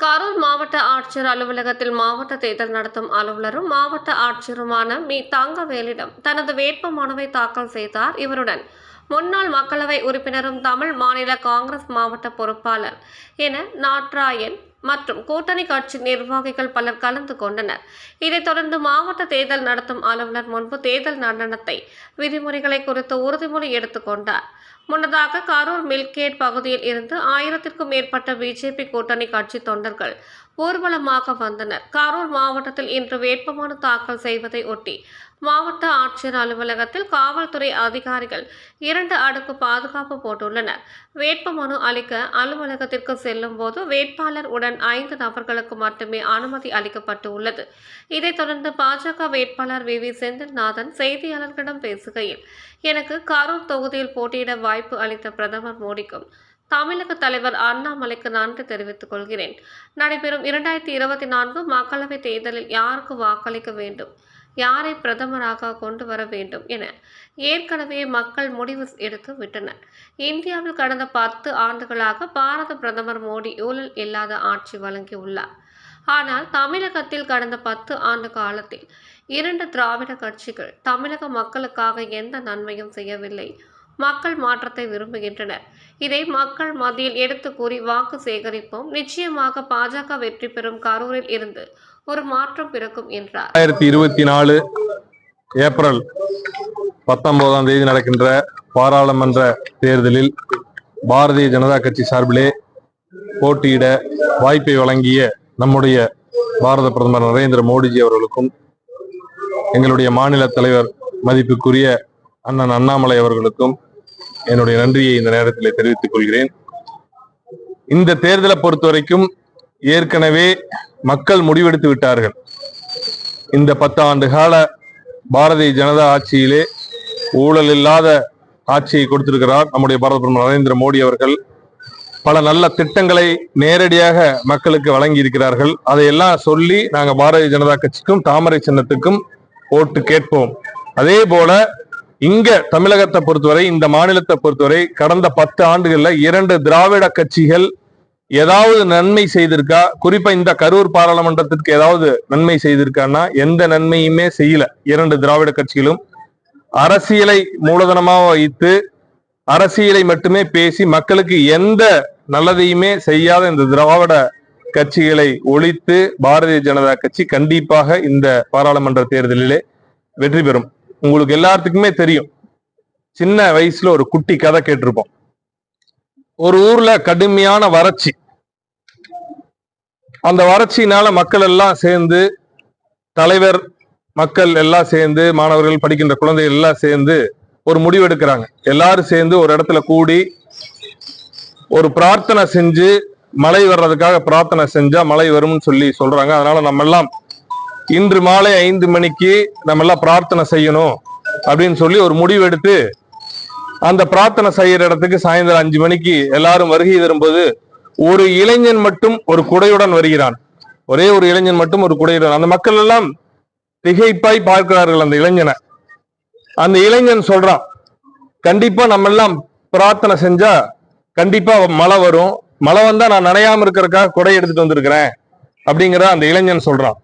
கரூர் மாவட்ட ஆட்சியர் அலுவலகத்தில் மாவட்ட தேர்தல் நடத்தும் அலுவலரும் மாவட்ட ஆட்சியருமான மீ தங்கவேலிடம் தனது வேட்பு மனுவை தாக்கல் செய்தார். இவருடன் முன்னாள் மக்களவை உறுப்பினரும் தமிழ் மாநில காங்கிரஸ் மாவட்ட பொறுப்பாளர் என நாட்ராயன் மற்றும் கூட்டணி கட்சி நிர்வாகிகள் பலர் கலந்து கொண்டனர். இதைத் தொடர்ந்து மாவட்ட தேர்தல் நடத்தும் அலுவலர் முன்பு தேர்தல் நடனத்தை விதிமுறைகளை குறித்து உறுதிமொழி எடுத்துக்கொண்டார் முன்னதாக கரூர் மில்கேட் பகுதியில் இருந்து ஆயிரத்திற்கும் மேற்பட்ட பிஜேபி கூட்டணி கட்சி தொண்டர்கள் ஊர்வலமாக வந்தனர். கரூர் மாவட்டத்தில் இன்று வேட்புமனு தாக்கல் செய்வதை ஒட்டி மாவட்ட ஆட்சியர் அலுவலகத்தில் காவல்துறை அதிகாரிகள் இரண்டு அடுக்கு பாதுகாப்பு போட்டுள்ளனர். வேட்புமனு அளிக்க அலுவலகத்திற்கு செல்லும் போது வேட்பாளர் உடன் ஐந்து நபர்களுக்கு மட்டுமே அனுமதி அளிக்கப்பட்டு உள்ளது. இதைத் தொடர்ந்து பாஜக வேட்பாளர் வி. வி. செந்தில்நாதன் செய்தியாளர்களிடம் பேசுகையில் எனக்கு கரூர் தொகுதியில் போட்டியிட வாய்ப்பு அளித்த பிரதமர் மோடிக்கும் தமிழக தலைவர் அண்ணாமலைக்கு நன்றி தெரிவித்துக் கொள்கிறேன். நடைபெறும் இரண்டாயிரத்தி இருபத்தி நான்கு மக்களவைத் தேர்தலில் யாருக்கு வாக்களிக்க வேண்டும்? யாரை பிரதமராக கொண்டு வர வேண்டும் என ஏற்கனவே மக்கள் முடிவு எடுத்து விட்டனர். இந்தியாவில் கடந்த பத்து ஆண்டுகளாக பாரத பிரதமர் மோடி ஊழல் இல்லாத ஆட்சி வழங்கியுள்ளார். ஆனால் தமிழகத்தில் கடந்த பத்து ஆண்டு காலத்தில் இரண்டு திராவிட கட்சிகள் தமிழக மக்களுக்காக எந்த நன்மையும் செய்யவில்லை. மக்கள் மாற்றத்தை விரும்புகின்றனர். இதை மக்கள் மத்தியில் எடுத்து கூறி வாக்கு சேகரிப்போம். நிச்சயமாக பாஜக வெற்றி பெறும் கரூரில் இருந்து ஒரு மாற்றம் பிறக்கும் என்றார். ஆயிரத்தி இருபத்தி நாலு ஏப்ரல் பத்தொன்பதாம் தேதி நடக்கின்ற பாராளுமன்ற தேர்தலில் பாரதிய ஜனதா கட்சி சார்பிலே போட்டியிட வாய்ப்பை வழங்கிய நம்முடைய பாரத பிரதமர் நரேந்திர மோடிஜி அவர்களுக்கும் எங்களுடைய மாநில தலைவர் மதிப்புக்குரிய அண்ணன் அண்ணாமலை அவர்களுக்கும் என்னுடைய நன்றியை இந்த நேரத்தில் தெரிவித்துக் கொள்கிறேன். இந்த தேர்தலை பொறுத்த வரைக்கும் ஏற்கனவே மக்கள் முடிவெடுத்து விட்டார்கள். இந்த பத்து ஆண்டு கால பாரதிய ஜனதா ஆட்சியிலே ஊழல் இல்லாத ஆட்சியை கொடுத்திருக்கிறார் நம்முடைய பாரத பிரதமர் நரேந்திர மோடி அவர்கள். பல நல்ல திட்டங்களை நேரடியாக மக்களுக்கு வழங்கி இருக்கிறார்கள் அதையெல்லாம் சொல்லி நாங்கள் பாரதிய ஜனதா கட்சிக்கும் தாமரை சின்னத்துக்கும் ஓட்டு கேட்போம். அதே போல இங்க தமிழகத்தை பொறுத்தவரை இந்த மாநிலத்தை பொறுத்தவரை கடந்த பத்து ஆண்டுகள்ல இரண்டு திராவிட கட்சிகள் ஏதாவது நன்மை செய்திருக்கா? குறிப்பா இந்த கரூர் பாராளுமன்றத்திற்கு ஏதாவது நன்மை செய்திருக்கான்னா எந்த நன்மையுமே செய்யல இரண்டு திராவிட கட்சிகளும். அரசியலை மூலதனமாக வைத்து அரசியலை மட்டுமே பேசி மக்களுக்கு எந்த நல்லதையுமே செய்யாத இந்த திராவிட கட்சிகளை ஒழித்து பாரதிய ஜனதா கட்சி கண்டிப்பாக இந்த பாராளுமன்ற தேர்தலிலே வெற்றி பெறும். உங்களுக்கு எல்லாத்துக்குமே தெரியும். சின்ன வயசுல ஒரு குட்டி கதை கேட்டிருப்போம். ஒரு ஊர்ல கடுமையான வறட்சி. அந்த வறட்சியினால மக்கள் எல்லாம் சேர்ந்து தலைவர் மக்கள் எல்லாம் சேர்ந்து மாணவர்கள் படிக்கின்ற குழந்தைகள் எல்லாம் சேர்ந்து ஒரு முடிவு எடுக்கிறாங்க. எல்லாரும் சேர்ந்து ஒரு இடத்துல கூடி ஒரு பிரார்த்தனை செஞ்சு மழை வர்றதுக்காக பிரார்த்தனை செஞ்சா மழை வரும்னு சொல்லி சொல்றாங்க. அதனால நம்ம எல்லாம் இன்று மாலை ஐந்து மணிக்கு நம்ம எல்லாம் பிரார்த்தனை செய்யணும் அப்படின்னு சொல்லி ஒரு முடிவு எடுத்து அந்த பிரார்த்தனை செய்யற இடத்துக்கு சாயந்தரம் அஞ்சு மணிக்கு எல்லாரும் வருகை தரும்போது ஒரு இளைஞன் மட்டும் ஒரு குடையுடன் வருகிறான். ஒரே ஒரு இளைஞன் மட்டும் ஒரு குடையுடன். அந்த மக்கள் எல்லாம் திகைப்பாய் பார்க்கிறார்கள் அந்த இளைஞனை. அந்த இளைஞன் சொல்றான் கண்டிப்பா நம்ம எல்லாம் பிரார்த்தனை செஞ்சா கண்டிப்பா மழை வரும். மழை வந்தா நான் நனையாம இருக்கிறக்காக குடை எடுத்துட்டு வந்திருக்கிறேன். அப்படிங்கிற அந்த இளைஞன் சொல்றான்.